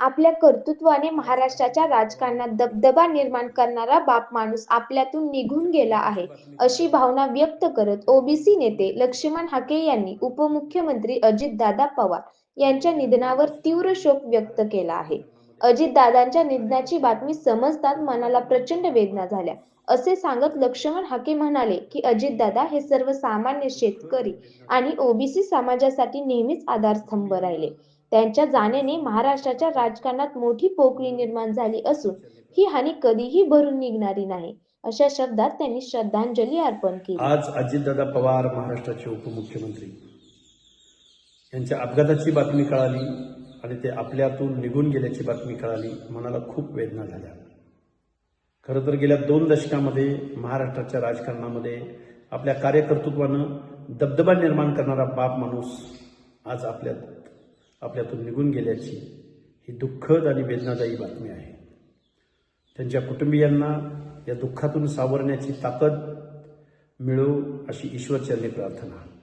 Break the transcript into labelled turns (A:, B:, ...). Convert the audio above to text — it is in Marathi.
A: आपल्या कर्तृत्वाने महाराष्ट्राच्या राजकारणात दबदबा निर्माण करणारा बाप माणूस आपल्यातून निघून गेला आहे अशी भावना व्यक्त करत ओबीसी नेते लक्ष्मण हाके यांनी उपमुख्यमंत्री अजितदादा पवार यांच्या निधनावर तीव्र शोक व्यक्त केला आहे. अजितदादांच्या निधनाची बातमी समजताच मनाला प्रचंड वेदना झाल्या. असे सांगत लक्ष्मण हाके म्हणाले की अजितदादा हे सर्वसामान्य शेतकरी आणि ओबीसी समाजासाठी नेहमीच आधारस्तंभ राहिले. त्यांच्या जाण्याने महाराष्ट्राच्या राजकारणात मोठी पोकळी निर्माण झाली असून ही हानी कधीही भरून निघणारी नाही. अशा शब्दात त्यांनी श्रद्धांजली अर्पण केली.
B: आज अजितदादा पवार महाराष्ट्राचे उपमुख्यमंत्री. यांच्या अपघाताची बातमी कळाली. आणि ते आपल्यातून निघून गेल्याची बातमी कळाली मनाला खूप वेदना झाल्या. खरं तर गेल्या दोन दशकामध्ये महाराष्ट्राच्या राजकारणामध्ये आपल्या कार्यकर्तृत्वानं दबदबा निर्माण करणारा बाप माणूस आज आपल्यात आपल्यातून निघून गेल्याची ही दुःखद आणि वेदनादायी बातमी आहे. त्यांच्या कुटुंबियांना या दुःखातून सावरण्याची ताकद मिळो अशी ईश्वरचरणी प्रार्थना.